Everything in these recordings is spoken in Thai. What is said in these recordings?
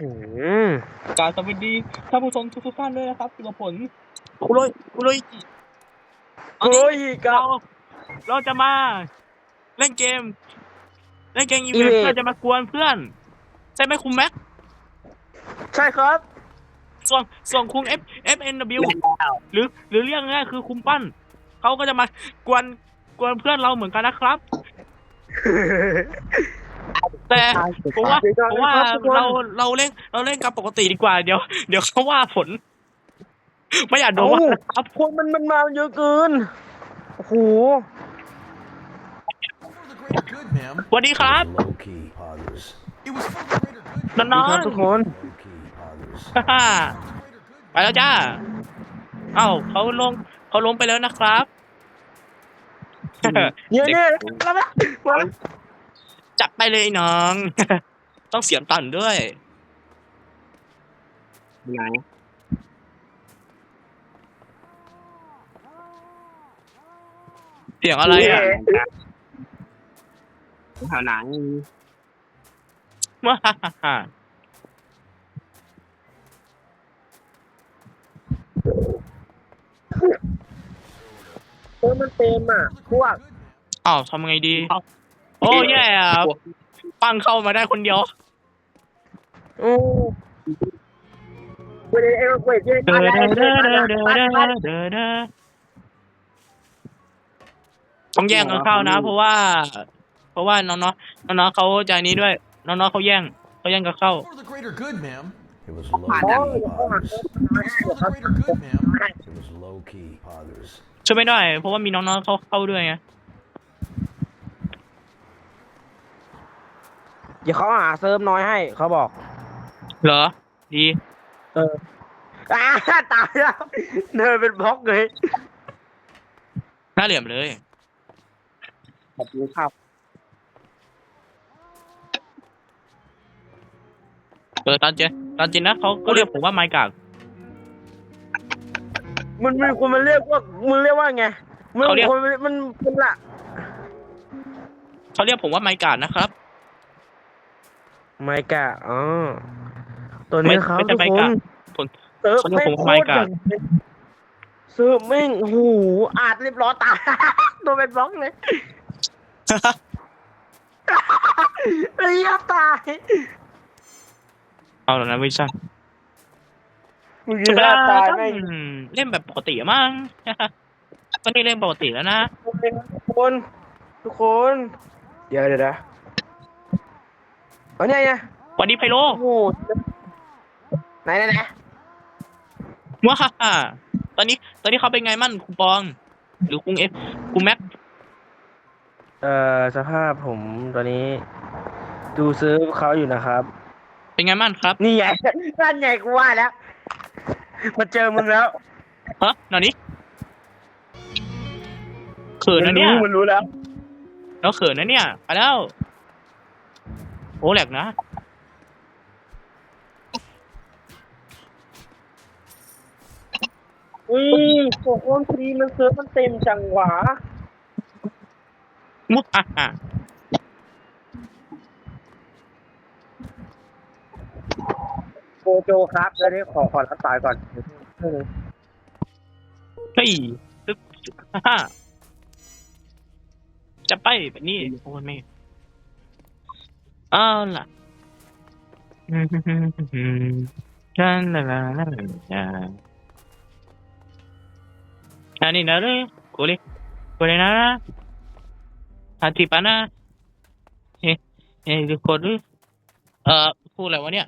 อืมกรารสวัสดีท่านผู้ชมทุกๆท่านด้วยนะครับอยู่กับผลคุโรยคุโรยคุโรยกัเราบ เราจะมา เล่นเกม เล่นเกมอีเวนอีต์เวนต์เพื่อจะมากวนเพื่อน ใช่ไหมคุณแม็กใช่ครับ ส่วนส่วนคุณ F F N W หรือ หรือเรียกง่ายๆคือคุณปั้นเขาก็จะมากวนกวนเพื่อนเราเหมือนกันนะครับ แต่ผมว่าผมว่าเราเราเล่นเราเล่นกับปกติดีกว่าเดี๋ยว เดี๋ยวเขาว่าผล ไม่อยากโดนว่านะครับคนมันมันมาเยอะเกินโอ้โห For the greater good, ma'am. สวัสดีครับ Low key poggers. It was for the greater good. น้ ma'am. องดีครับทุกคน Low key poggers. ๆฮ่า For the greater good. ไปแล้วจ้า เอ้าเขาลงเขาลงไปแล้วนะครับเนี่ยเนี่ยแล้วนะมาแล้ว จับไปเลยไอ้น้อง ต้องเสียมตันด้วยไหนเสียงอะไรอะแถวหนังว้าฮ่าฮ่าฮ่าโอ้ยมันเต็มอะพวกอ้าวทำไงดี โอ้ยแย่อะปังเข้ามาได้คนเดียว โอ้เวทเอเวทเดินเดินเดินเดินเดินเดินต้องแย่งกันเข้านะ เพราะว่า เพราะว่าน้องเนาะน้องเนาะเขาใจนี้ด้วยน้องเนาะเขาแย่งเขาแย่งกันเข้าช่วยไม่ได้ เพราะว่ามีน้องเนาะเขาเข้าด้วยไง ดี๋ยวเขาหาเซิร์ฟน้อยให้ เขาบอกเหรอ ดีอ่าตายแล้วเดินเป็นบล็อกเลยหน้าเหลี่ยมเลยขอบคุณครับเออตอนเจนตอนเจนนะเขาก็เรียกผมว่าไมค์กากมันมีคนมันเรียกว่ามันเรียกว่าไงมันเขาเรียกคนมันมันมันละเขาเรียกผมว่าไมค์กากนะครับ ไม่กะอ๋อตัวนี้ครับไม่ใช่ทุกไม่คกะนคนเซิร์ฟเขาเรียกแม่งผมโคว่าไม่ตรกะ อย่างเซิร์ฟแม่งโอ้โหอาจเรียบร้อยตาย ตัวเป็นบล็อกเลยเรียบตายเอาแล้วนะไม่ใช่มึงจะฆ่าตายแม่งอืมเล่นแบบปกติอะมั้ง ก็นี่เล่นปกติแล้วนะทุกคนทุกคน เดี๋ยวเดี๋ยวนะ เอาเนี่ยเนี่ยวันนี้ไพโลโอ้โหไหนไหนไหนว้าตอนนี้ ตอนนี้เขาเป็นไงมั่นคุณปอง หรือคุณเอฟคุณแม็กเอ่อสภาพผมตอนนี้ ดูซื้อเขาอยู่นะครับ เป็นไงมั่นครับนี่ไงนั่นไงกูว่าแล้วมาเจอมึงแล้วฮะหน่อยนี้เขินนะเนี่ยมันรู้แล้วเราเขินนะเนี่ยไปแล้ว โอ้แหลกนะ อุ้ยโอ้โหฟรีมันเซิร์ฟมันเต็มจังหวะมุฮ่าฮ่าโกโจครับแล้วนี่ขอขอรับสายก่อนเฮ้ยตึ๊บฮ่าจะไปแบบนี้โอ้ยไม่ เอาล่ะฉันละละละละอันนี้นะเลยกูเลยกูเลยนะฮาติปานะเฮ้เฮ้ดูคนดูเอ่อพูดอะไรวะเนี่ย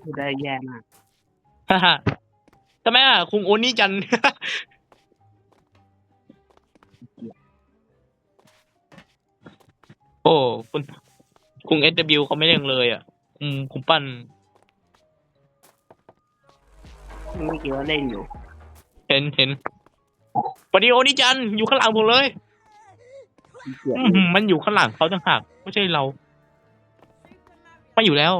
พูดได้แย่มากฮ่าฮ่าทำไมอะคุงโอนี่จัน อ้คุณคุงเอสวเขาไม่เล่นเลยอะคุมคุมปั้นไม่คิดว่าเล่นอยู่ เห็นเห็นปฏิโอนี่จันอยู่ข้างหลังผมเลยอื้อหือมันอยู่ข้างหลังเขาต่างหากไม่ใช่เรา ไม่อยู่แล้ว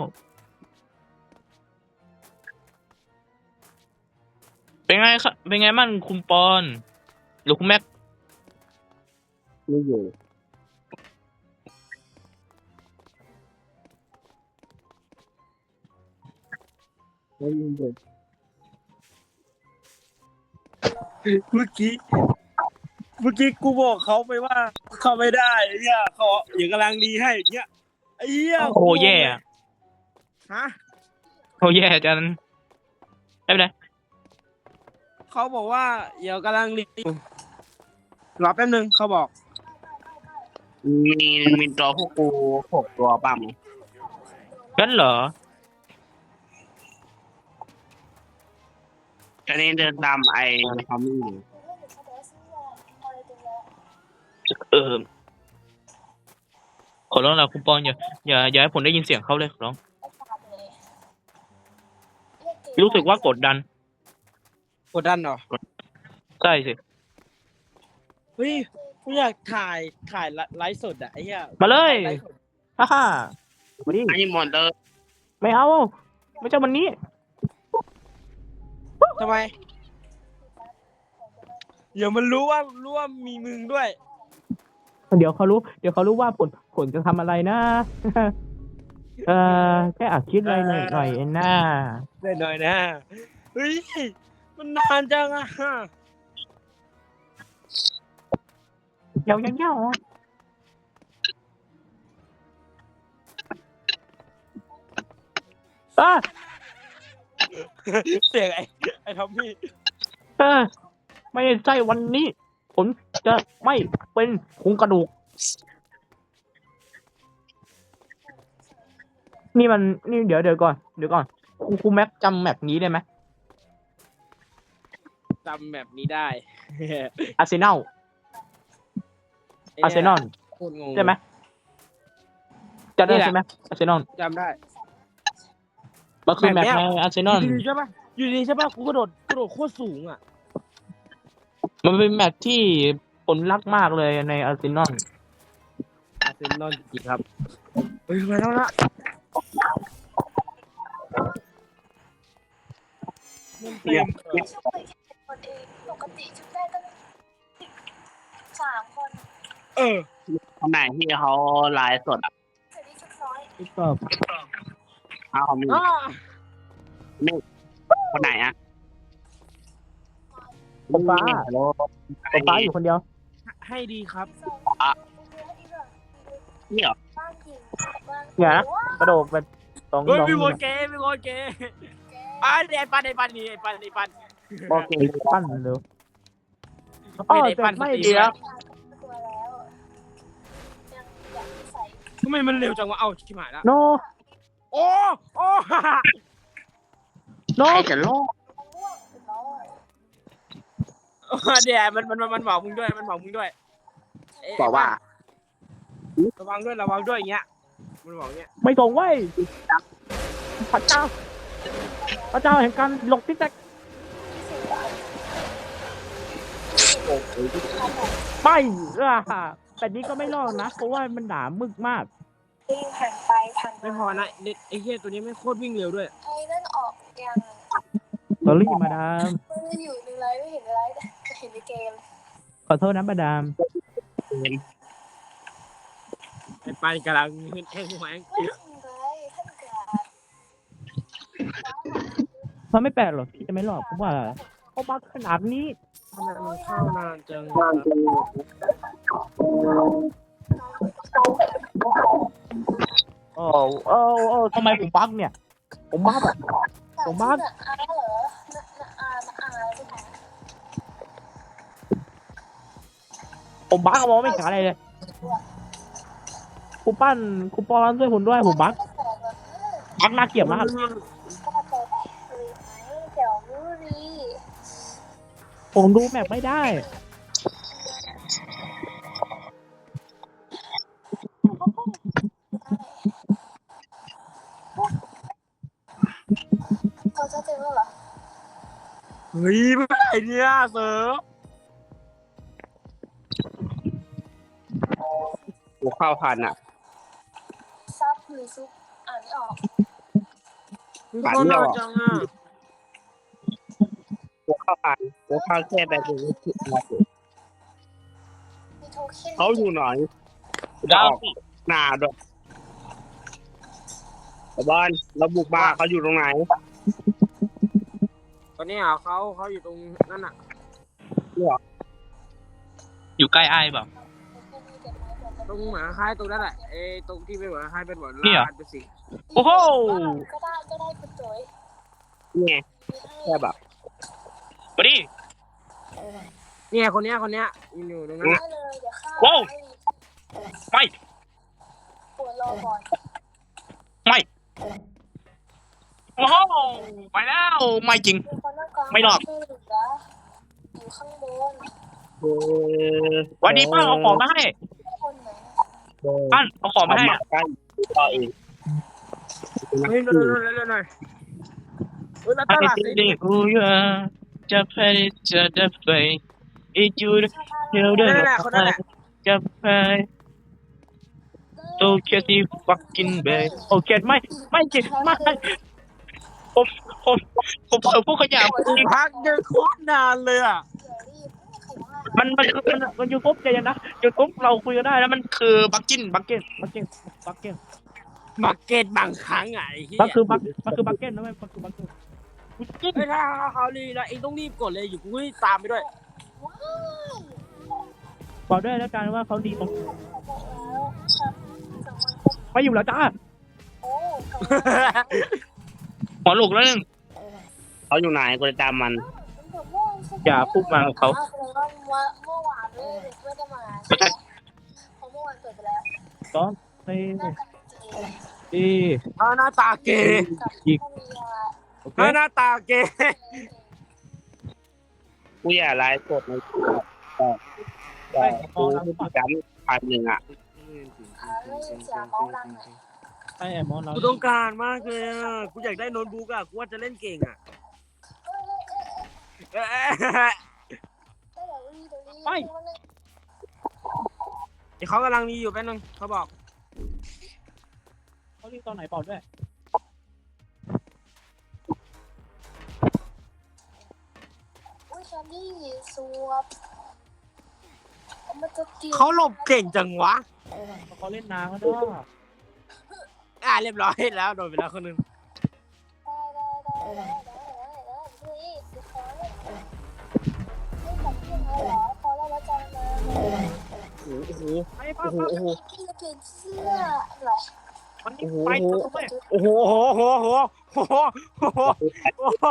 เป็นไงครับเป็นไงมั่นคุณปอน หรือคุณแม็ก ไม่อยู่ เมื่อกี้ เมื่อกี้กูบอกเขาไปว่า เข้าไม่ได้ไอ้เหี้ยเขาอย่างกำลังดีให้เงี้ยไอ้เหี้ยโอ้โหแย่อะฮะโอ้แย่จันไม่เป็นไรเขาบอกว่าอย่กำลังดีรอแป๊บนึงเขาบอก มีมีตัวพวกกูหกตัวปั๊มงั้นเหรอ อันนี้เดินตามไอ้ทอมมี่อยู่เออขอร้องนะคุณปอนอย่าอย่าอย่าให้ผมได้ยินเสียงเขาเลยขอร้อง รู้สึกว่ากดดัน กดดันเหรอ ใช่สิเฮ้ยกูอยากถ่ายถ่ายไลฟ์สดอะไอ้เหี้ยมาเลยไฟ์สดฮ่าฮ่ามาดิอันนี้มอนเตอร์ไม่เอา ไม่ใช่วันนี้ ทำไม เดี๋ยวมันรู้ว่ารู้ว่ามีมึงด้วย เดี๋ยวเขารู้ เดี๋ยวเขารู้ว่าผลผลจะทำอะไรนะ เออแค่อัดคลิปอะไรหน่อยหน่อยเองนะได้หน่อยนะเฮ้ยมันนานจังอะเดี๋ยวยังเย้าอะ เสียงไอ้ไอ้ทอมมี่เออไม่ใช่วันนี้ ผมจะไม่เป็นโครงกระดูก นี่มันนี่เดี๋ยวเดี๋ยวก่อนเดี๋ยวก่อนครูครูแม็กจำแมปนี้ได้ไหมจำแบบนี้ได้อาร์เซนอลอาร์เซนอลโคตรงง ใช่ไหมจำได้นี่แหละ ใช่ไหมอาร์เซนอลจำได้ มันคือแมแบบปเนี้ยในอาร์เซอนอลยู่ดีๆใช่ปะอยู่ดีๆใช่ปะกูกระโดดกระโดดโคตรสูงอะ มันเป็นแมปที่คนรักมากเลยในอาร์เซนอลอาร์เซนอลจริงๆครับเฮ้ยมาแล้วละมันเต็มชุบไปแค่คนเองปกติชุบได้ตั้งสามคน เออคนไหนที่เขาไลฟ์สดอะเสร็จที่ชุบน้อยก็อ้าวมีอ้าคนไหนอะป๊าป๊าฮัลโหลป๊าป๊าอยู่คนเดียว ให้ดีครับ นี่เหรอบ้านหญิงบ้านอย่านะกระโดดไปตรงเฮ้ยตรงมีคนเกย์มีคนเกย์อะเดี๋ยวไอ้ปันไอ้ปันนี่ไอ้ปันไอ้ปันโอเคปั้นเร็วไม่ได้ปั้นไม่สตรีมดีแล้วตัวแล้วยังอยากใส่ทำไมมันเร็วจังวะเอ้าชิบหายละโน โอ้โอ้โนใครจะโลกมะม่วงถึงน้อยเดี๋ยวมันมันมันมันบอกมึงด้วยมันบอกมึงด้วยเะบอกว่าระวังด้วยระวังด้วยอย่างเงี้ยมันบอกอย่างเงี้ยไม่ส่งเว้ยพระเจ้าพระเจ้าแห่งการหลบติ๊กแตกไปอะแต่นี้ก็ไม่รอดนะเพราะว่ามันหนามึกมาก วิ่งผ่านไปผ่านไม่พอนะเด็ดไอ้เหี้ยตัวนี้ไม่งโคตรวิ่งเร็วด้วยไอ้นั่นออกยังสอรี่มาดาม มันอยู่ในไลฟ์ไม่เห็นในไลฟ์แต่เห็นในเกมขอโทษนะมาดาม ไอ้ปันกำลังแห้งแหวงไม่ทำไรท่านกามันไม่แปลกหรอกที่จะไม่รอดเพราะว่าเขาบักขนาดนี้ทำไมมันเข้านานจัง โอ้โอ้โอ้ทำไมผมบักเนี่ย ผมบักอะ ผมบ้าอาเหรอนะนะอาน่ะอาใช่ไหมผมบักมองไม่เห็นอะไรเลยครูปั้นครูปอนช่วยผมด้วยผมบักบักน่าเกลียดมากก็มาเปิดหรือไหมเดี๋ยวรู้ดีผมดูแมปไม่ได้ เฮ้ยไม่ไอเนี่ยเสิร์ฟกูเข้าพันอะ ซับหรือซุปอ่านไม่ออกมันเข้านานจังอะกูเข้าพันกูเข้าแค่แบบนี้มีโทเค็นเขาอยู่ไหนจะดาอวอกหน้าด้วยไอ้บอลเราบุกบ้านเขาอยู่ตรงไหน ตอนนี้อะเขาเขาอยู่ตรงนั่นอะอยู่ใกล้ไอ้ายเปล่า ตรงเหมือนคล้ายตรงนั้นแหละเอ้ตรงที่เป็นเหมือนคล้ายเป็นเหมือนนี่เหรอ ลานเป็นสีโอ้โห ก็ได้ก็ได้คุณจุ๋ยนี่ไงมีให้แค่แบบมาดิเนี่ยคนเนี้ยคนเนี้ยยืนอยู่ตรงนั้นอะได้เลยเดี๋ยวข้าว้าว ให้ไม่ ปวดรอก่อนไม่ โอ้โหไปแล้วไม่จริง มีคนต้องการไม่รอดช่วยเหลืออยู่ข้างบนเออวันนี้ป้าเอาของมาให้คนไหนป้าเอาของมาให้อะใกล้ต่อเองเฮ้ยเร็วๆเร็วๆเร็วๆหน่อยเฮ้ยแล้วต I ลาดสิ think who you are just pay it to the face it you the children นั่นแหละคนนั้นแหละ just pay so crazy fucking bad โอเคไม่ไม่จริงไม่ ผมผมผมเผลอพูดขยะพักยังโคตรนานเลยอะอย่ารีบไม่มีใครว่ามันมันคือมันมันยูทูบใจเย็นนะยูทูบเราคุยกันได้แล้วมันคือบักกินบักเก็ตบักเก็ตบักเก็ตบักเก็ตบางครั้งอะไอ้เหี้ยมันคือบักมันคือบักเก็ตนะไม่มันคือบักเก็ตบักเก็ตเฮ้ยถ้าเขารีแล้วเองต้องรีบกดเลยอยู่กูรีบตามไปด้วยว้ายบอกด้วยแล้วกันว่าเขาดีตรงบอกแล้วครับสองวันครบไม่อยู่แล้วจ้าโอ้กลับมา หัวลูกแล้วนึงเขาอยู่ไหนกูจะตามมันผมม่วงใช่ไหมอย่าพูดมากับเขาอ้วแสดงว่าเมื่อวานไม่ได้ไม่ได้มาไม่ใช่เพราะเมื่อวานเปิดไปแล้วต้อนไปน่าจะเจดีเอาหน้าตาเกย์กับพ่อเมียโอเคเอาหน้าตาเกย์กูอย่าไลฟ์สดในแต่แต่กูพฤติกรรมพันหนึ่งอะหาเรื่องเสียเมาส์ดังหน่อย ให้แอมมอนเรากูต้องการมากเลยอะกูอยากได้โน้ตบุ๊กอะกูว่าจะเล่นเก่งอะเอ้ยเอ้ยเอ้ยเอ้ยเอ้ยเดี๋ยวรีเดี๋ยวรีไปเดี๋ยวรีเดี๋ยวเขากำลังมีอยู่แป๊บนึงเขาบอกเขาเรียกตอนไหนบอกด้วยอุ้ยแคนดี้สวบมันจะกินเขาหลบเก่งจังวะเขาเล่นนานแล้วด้วย อ่าเรียบร้อยแล้วโดนไปแล้วคนหนึงได้ได้ได้ได้ได้ได้นี่สิขอเลยนี่กับพี่เขาเหรอขอเราละจังโอ้โห ไปป้าโอ้โหป้าโอ้โหพี่จะเปลี่ยนเสื้ออะไรมันนี่ไปตัวด้วยโอ้โห โอ้โห โอ้โห โอ้โห โอ้โห โอ้โห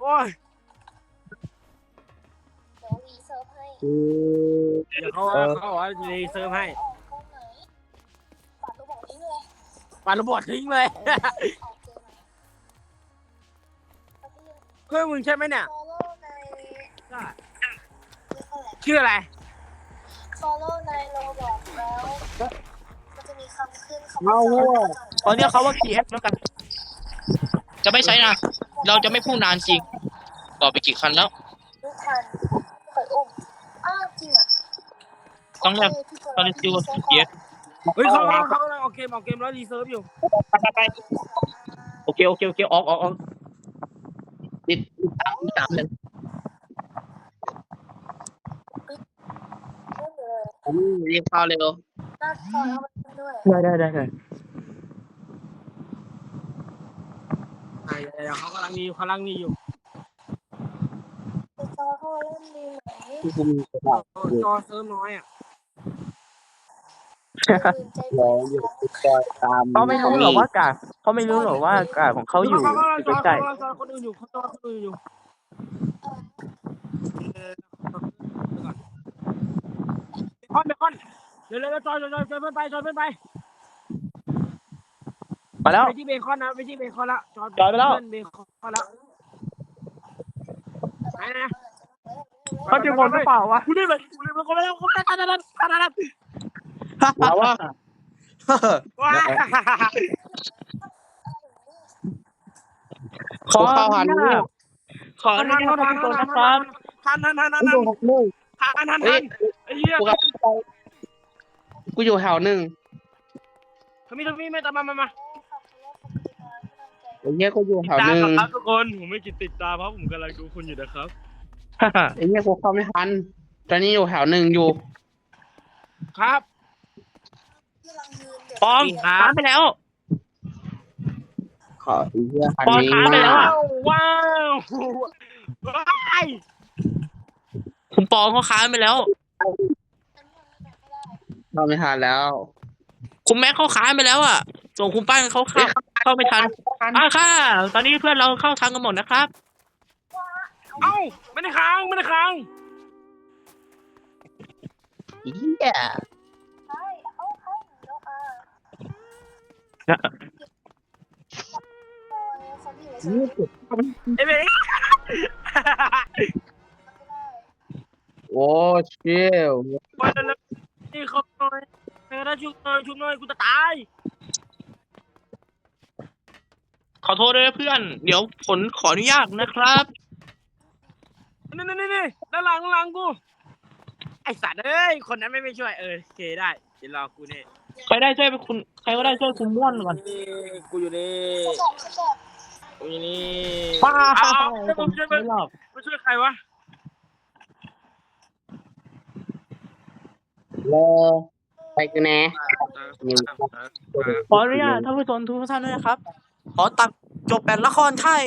โอ้ยเดี๋ยวรีเซิร์ฟให้เดี๋ยวเขาเขาบอกว่ารีเซิร์ฟให้าระบอดทิ้งเลยออกเกมไหนปฏิเพื่อนมึงใช่ไหมเนี่ยฟอลโล่ในเรียกว่าอะไรชื่ออะไร ฟอลโล่ในโรบอกแล้ว มันจะมีคำขึ้นคำเอาว่าว่ะตอนนี้เขาว่า GF แล้วกันจะไม่ใช้นะ เราจะไม่พูดนานจริงบอกไปกี่คันแล้ว ลูกทันเปิดอุ้มอ้าวจริงอะต้องเรียกตอนนี้ชื่อว่า GF เฮ้ยเขาเขาเขากำลังออกเกมออกเกมแล้วรีเซิร์ฟอยู่ไปไปไปโอเคโอเคโอเคออกออกออกติดตามตามเลยเรื่องเลยผมรีบเข้าเร็วน่าฟอลโล่มันด้วยได้ได้ได้ได้อ่าเดี๋ยวเขากำลังมีเขากำลังมีอยู่ไปจอเขาเล่นดีไหมที่กูมีกระดาษจอเซิร์ฟน้อยอะตื่นใจ รเย็อนอยู่คอยตามเขาไม่รู้หรอกว่ากาเขาไม่รู้หรอกว่ากาของเขาอยู่เขากำลังจอใกล้เขากำลังจคนอื่นอยู่คนอื่นอยู่คอนเบคอนเร็วเร็วจอยจอยจอยจอยเพื่อนไปจอยเพื่อนไปๆมาแล้ว ไปที่เบคอนนะไปที่เบคอนละจอยจอยไปแล้ว เบคอนละไหนะ เขาจะวนหรือเปล่าวะ กูได้เลยกูได้เลยกูได้เลยกูได้เลยกูได้ เลยกูได้เลยเอาว่าว้าขออนุญาตขออนุญาตทุกคนนะครับทันทันทันทันกูอยู่หกหนึ่งทันทันทันเฮ้ยไอ้เหี้ยกูกับกูอยู่แถวหนึ่งทมีทมีไม่ตามมามามาไอ้เหี้ยกูอยู่แถวตาหมนึ่งครับทุกคนผมไม่กินติดตามเพราะผมกำลังดูคุณอยู่นะครับไอ้เหี้ยกูเข้าไม่ทันตอนนี้อยู่แถวหนึ่งอยู่ครับ ปอมค้างไปแล้ว ขอไอ้เหี้ยคันปอนนี้ค้างไปแล้วมาอะว้าวไอ้คุณปอเขาค้านไปแล้วเข้าไม่ทันแล้วคุณแม็กเขาค้านไปแล้วอะ ส่งคุณป้านเขาเข้าเข้าไม่ทันอะค่ะ ตอนนี้เพื่อนเราเข้าทางกันหมดนะครับ เอ้าไม่ได้ค้างไม่ได้ค้างเฮีย โอ้ยคนที่อยู่ในชีวิตไอ้เบ้ไม่ได้โอ้เชี่ยวไปแล้วนี่เขาหน่อยเออถ้าชุบหน่อยชุบหน่อยกูจะตาย ขอโทษด้วยนะเพื่อน เดี๋ยวผลขออนุญาตนะครับ นี่นี่นี่นี่ด้านหลังด้านหลังกู ไอสัตว์เอ้ย คนนั้นไม่ไม่ช่วย เออโอเคได้ เดี๋ยวรอกูนี่ ใครได้ช่วยเป็นคุณใครก็ได้ช่วยคุณม่วนก่อนนี่กูอยู่นี่จะบอกจะบอกกูอยู่นี่ป้าเอาป้าเอาผมช่วยไม่หรอกมาช่วยใครวะรอไปกันแน่นี่ขออนุญาตท่านผู้ชมทุกท่านด้วยนะครับ ขอตัดจบแปดละครไทย